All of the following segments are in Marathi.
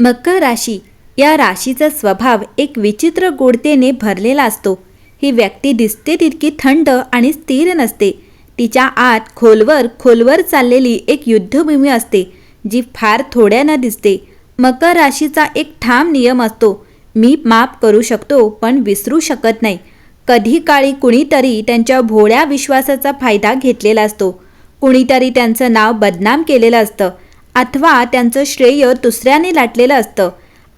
मकर राशी या राशीचा स्वभाव एक विचित्र गोडतेने भरलेला असतो. ही व्यक्ती दिसते तितकी थंड आणि स्थिर नसते. तिच्या आत खोलवर खोलवर चाललेली एक युद्धभूमी असते जी फार थोड्यानं दिसते. मकर राशीचा एक ठाम नियम असतो मी माफ करू शकतो पण विसरू शकत नाही. कधी काळी कुणीतरी त्यांच्या भोळ्या विश्वासाचा फायदा घेतलेला असतो. कुणीतरी त्यांचं नाव बदनाम केलेलं असतं. अथवा त्यांचं श्रेय दुसऱ्याने लाटलेलं असतं.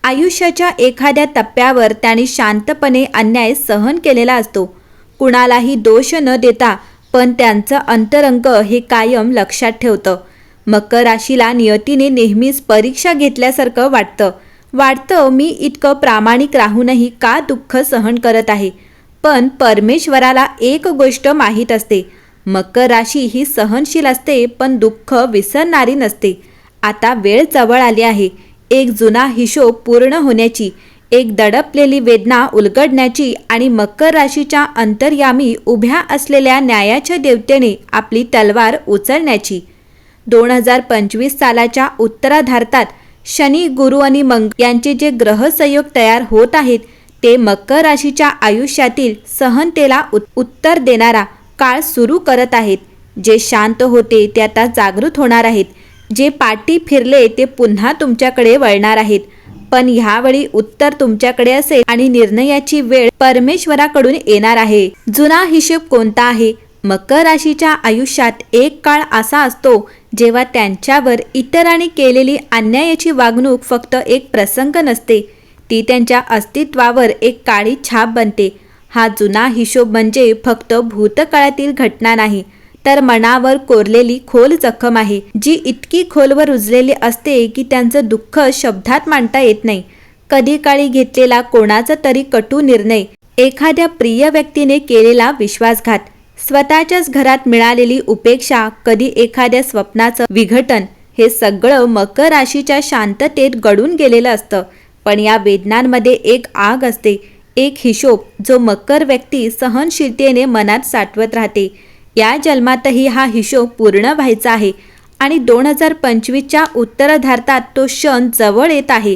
आयुष्याच्या एखाद्या टप्प्यावर त्यांनी शांतपणे अन्याय सहन केलेला असतो. कुणालाही दोष न देता पण त्यांचं अंतरंग हे कायम लक्षात ठेवतं. मकर राशीला नियतीने नेहमीच परीक्षा घेतल्यासारखं वाटतं. वाटतं मी इतकं प्रामाणिक राहूनही का दुःख सहन करत आहे? पण परमेश्वराला एक गोष्ट माहीत असते. मकर राशी ही सहनशील असते पण दुःख विसरणारी नसते. आता वेळ जवळ आली आहे. एक जुना हिशोब पूर्ण होण्याची एक दडपलेली वेदना उलगडण्याची आणि मकर राशीच्या अंतर्यामी उभ्या असलेल्या न्यायाच्या देवतेने आपली तलवार उचलण्याची. दोन हजार पंचवीस सालाच्या उत्तराधार्तात शनी गुरु आणि मंग यांचे जे ग्रहसंयोग तयार होत आहेत ते मकर राशीच्या आयुष्यातील सहनतेला उत्तर देणारा काळ सुरू करत आहेत. जे शांत होते ते आता जागृत होणार आहेत. जे पाठी फिरले ते पुन्हा तुमच्याकडे वळणार आहेत. पण ह्यावेळी उत्तर तुमच्याकडे असेल आणि निर्णयाची वेळ परमेश्वराकडून येणार आहे. जुना हिशेब कोणता आहे? मकर राशीच्या आयुष्यात एक काळ असा असतो जेव्हा त्यांच्यावर इतरांनी केलेली अन्यायाची वागणूक फक्त एक प्रसंग नसते. ती त्यांच्या अस्तित्वावर एक काळी छाप बनते. हा जुना हिशोब म्हणजे फक्त भूतकाळातील घटना नाही. तर मनावर कोरलेली खोल जखम आहे जी इतकी खोलवर रुजलेली असते की त्यांचं दुःख शब्दात मांडता येत नाही. कधी काळी घेतलेला कोणाचा तरी कटू निर्णय एखाद्या प्रिय व्यक्तीने केलेला विश्वासघात स्वतःच्याच घरात मिळालेली उपेक्षा कधी एखाद्या स्वप्नाचं विघटन हे सगळं मकर राशीच्या शांततेत गडून गेलेलं असतं. पण या वेदनांमध्ये एक आग असते एक हिशोब जो मकर व्यक्ती सहनशीलतेने मनात साठवत राहते. या जन्मातही हा हिशोब पूर्ण व्हायचा आहे आणि दोन हजार पंचवीसच्या उत्तराधार्तात तो क्षण जवळ येत आहे.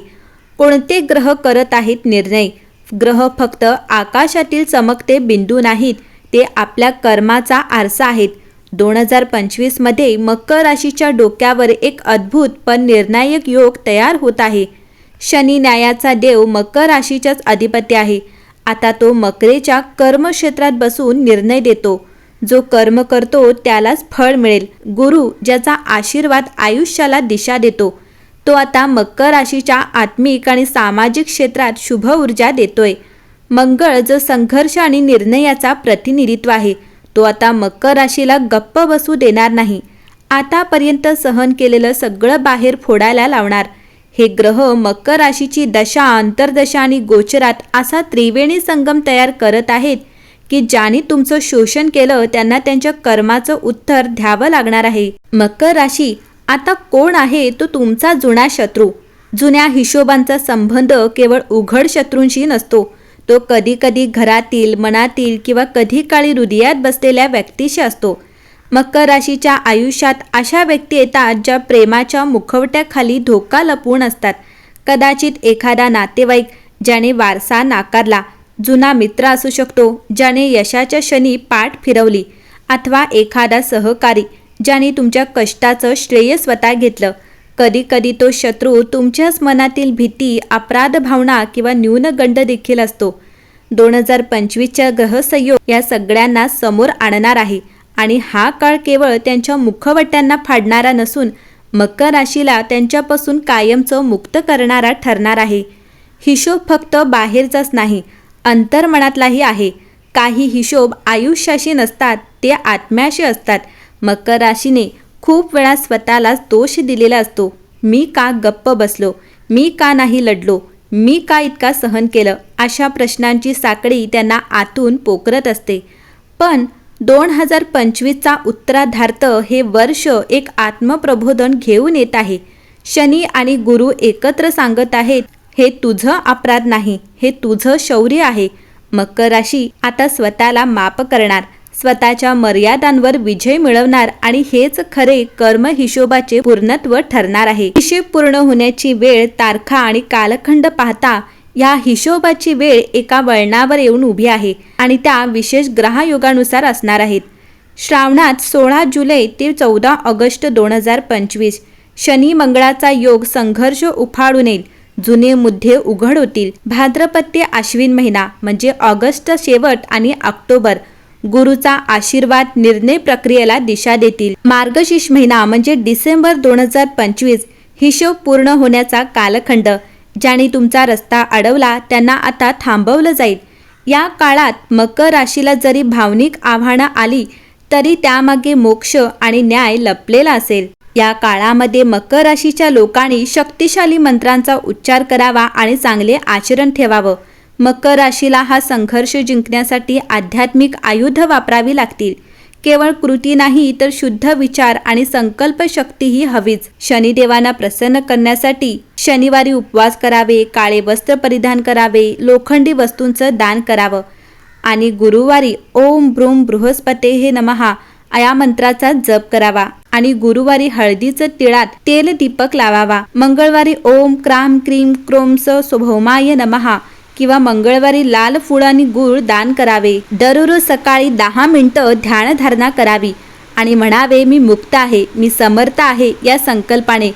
कोणते ग्रह करत आहेत निर्णय? ग्रह फक्त आकाशातील चमकते बिंदू नाहीत ते आपल्या कर्माचा आरसा आहेत. दोन हजार पंचवीसमध्ये मकर राशीच्या डोक्यावर एक अद्भुत पण निर्णायक योग तयार होत आहे. शनी न्यायाचा देव मकर राशीच्याच अधिपती आहे. आता तो मकरेच्या कर्मक्षेत्रात बसून निर्णय देतो. जो कर्म करतो त्यालाच फळ मिळेल. गुरु ज्याचा आशीर्वाद आयुष्याला दिशा देतो तो आता मकर राशीच्या आत्मिक आणि सामाजिक क्षेत्रात शुभ ऊर्जा देतोय. मंगळ जो संघर्ष आणि निर्णयाचा प्रतिनिधित्व आहे तो आता मकर राशीला गप्प बसू देणार नाही. आतापर्यंत सहन केलेलं सगळं बाहेर फोडायला लावणार. हे ग्रह मकर राशीची दशा अंतर्दशा आणि गोचरात असा त्रिवेणी संगम तयार करत आहेत की ज्यांनी तुमचं शोषण केलं त्यांना त्यांच्या कर्माचं उत्तर द्यावं लागणार आहे. मकर राशी आता कोण आहे तो तुमचा जुना शत्रू? जुन्या हिशोबांचा संबंध केवळ उघड शत्रूंशी नसतो. तो कधी कधी घरातील मनातील किंवा कधी काळी हृदयात बसलेल्या व्यक्तीशी असतो. मकर राशीच्या आयुष्यात अशा व्यक्ती येतात ज्या प्रेमाच्या मुखवट्याखाली धोका लपवून असतात. कदाचित एखादा नातेवाईक ज्याने वारसा नाकारला जुना मित्र असू शकतो ज्याने यशाच्या क्षणी पाठ फिरवली अथवा एखादा सहकारी ज्याने तुमच्या कष्टाचं श्रेय स्वतः घेतलं. कधी कधी तो शत्रू तुमच्याच मनातील भीती अपराध भावना किंवा न्यूनगंड देखील असतो. दोन हजार पंचवीसच्या ग्रहसंयोग या सगळ्यांना समोर आणणार आहे आणि हा काळ केवळ त्यांच्या मुखवट्यांना फाडणारा नसून मकर राशीला त्यांच्यापासून कायमचं मुक्त करणारा ठरणार आहे. हिशोब फक्त बाहेरचाच नाही अंतर्मनातलाही आहे. काही हिशोब आयुष्याशी नसतात ते आत्म्याशी असतात. मकर राशीने खूप वेळा स्वतःलाच दोष दिलेला असतो. मी का गप्प बसलो? मी का नाही लढलो? मी का इतका सहन केलं? अशा प्रश्नांची साकडी त्यांना आतून पोकरत असते. पण दोन हजार पंचवीसचा उत्तराधार्थ हे वर्ष एक आत्मप्रबोधन घेऊन येत आहे. शनी आणि गुरु एकत्र सांगत आहेत हे तुझं अपराध नाही. हे तुझं शौर्य आहे. मकर राशी आता स्वतःला माप करणार. स्वतःच्या मर्यादांवर विजय मिळवणार आणि हेच खरे कर्म हिशोबाचे पूर्णत्व ठरणार आहे. हिशेब पूर्ण होण्याची वेळ तारखा आणि कालखंड पाहता या हिशोबाची वेळ एका वळणावर येऊन उभी आहे आणि त्या विशेष ग्रहयोगानुसार असणार आहेत. श्रावणात सोळा जुलै ते चौदा ऑगस्ट दोन हजार पंचवीस. शनी मंगळाचा योग संघर्ष उफाळून येईल. जुने मुद्दे उघड होतील. भाद्रपत्य आश्विन महिना म्हणजे ऑगस्ट शेवट आणि ऑक्टोबर गुरुचा आशीर्वाद निर्णय प्रक्रियेला दिशा देतील. मार्गशीर्ष महिना म्हणजे डिसेंबर दोन हजार पंचवीस हिशोब पूर्ण होण्याचा कालखंड. ज्याने तुमचा रस्ता अडवला त्यांना आता थांबवलं जाईल. या काळात मकर राशीला जरी भावनिक आव्हानं आली तरी त्यामागे मोक्ष आणि न्याय लपलेला असेल. या काळामध्ये मकर राशीच्या लोकांनी शक्तिशाली मंत्रांचा उच्चार करावा आणि चांगले आचरण ठेवावं. मकर राशीला हा संघर्ष जिंकण्यासाठी आध्यात्मिक आयुध वापरावी लागतील. केवळ कृती नाही तर शुद्ध विचार आणि संकल्प शक्तीही हवीच. शनिदेवांना प्रसन्न करण्यासाठी शनिवारी उपवास करावे काळे वस्त्र परिधान करावे लोखंडी वस्तूंचं दान करावं. आणि गुरुवारी ओम ब्रूम बृहस्पते हे नमहा या मंत्राचा जप करावा. आणि गुरुवारी हळदीचं तिळात तेल दीपक लावावा. मंगळवारी ओम क्राम क्रीम क्रोम स्वभौमाय नमहा किंवा मंगळवारी लाल फूळ आणि गुळ दान करावे. दररोज सकाळी दहा मिनिटं ध्यानधारणा करावी. आणि म्हणावे मी मुक्त आहे मी समर्थ आहे या संकल्पाने.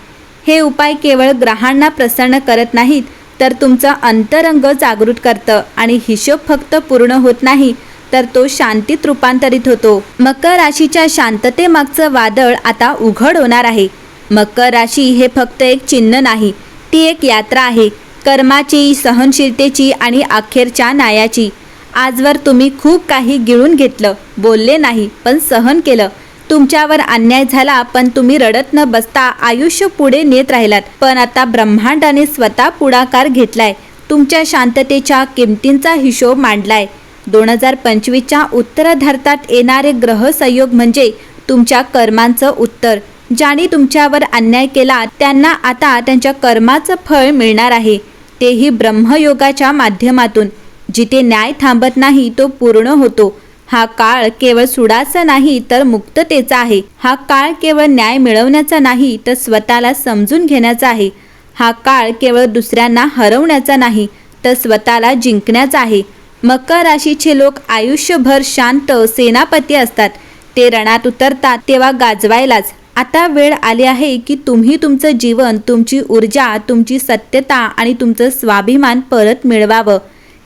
हे उपाय केवळ ग्रहांना प्रसन्न करत नाहीत तर तुमचं अंतरंग जागृत करतं. आणि हिशोब फक्त पूर्ण होत नाही तर तो शांतीत रूपांतरित होतो. मकर राशीच्या शांततेमागचं वादळ आता उघड होणार आहे. मकर राशी हे फक्त एक चिन्ह नाही ती एक यात्रा आहे. कर्माची सहनशीलतेची आणि अखेरच्या न्यायाची. आजवर तुम्ही खूप काही गिळून घेतलं बोलले नाही पण सहन केलं. तुमच्यावर अन्याय झाला पण तुम्ही रडत न बसता आयुष्य पुढे नेत राहिलात. पण आता ब्रह्मांडाने स्वतः पुढाकार घेतलाय. तुमच्या शांततेच्या किमतींचा हिशोब मांडलाय. दोन हजार पंचवीसच्या उत्तराधार्तात येणारे ग्रह संयोग म्हणजे तुमच्या कर्मांचं उत्तर. ज्यांनी तुमच्यावर अन्याय केला त्यांना आता त्यांच्या कर्माचं फळ मिळणार आहे. तेही ब्रह्मयोगाच्या माध्यमातून. जिथे न्याय थांबत नाही तो पूर्ण होतो. हा काळ केवळ सुडाचा नाही तर मुक्ततेचा आहे. हा काळ केवळ न्याय मिळवण्याचा नाही तर स्वतःला समजून घेण्याचा आहे. हा काळ केवळ दुसऱ्यांना हरवण्याचा नाही तर स्वतःला जिंकण्याचा आहे. मकर राशीचे लोक आयुष्यभर शांत सेनापती असतात. ते रणात उतरतात तेव्हा गाजवायलाच. आता वेळ आली आहे की तुम्ही तुमचं जीवन तुमची ऊर्जा तुमची सत्यता आणि तुमचं स्वाभिमान परत मिळवावं.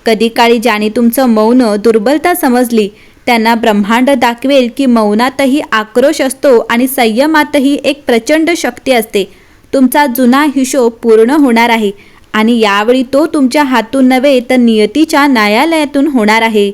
कधी काळी ज्याने तुमचं मौन दुर्बलता समजली त्यांना ब्रह्मांड दाखवेल की मौनातही आक्रोश असतो आणि संयमातही एक प्रचंड शक्ती असते. तुमचा जुना हिशोब पूर्ण होणार आहे. आणि यावेळी तो तुमच्या हातून नव्हे तर नियतीच्या न्यायालयातून होणार आहे.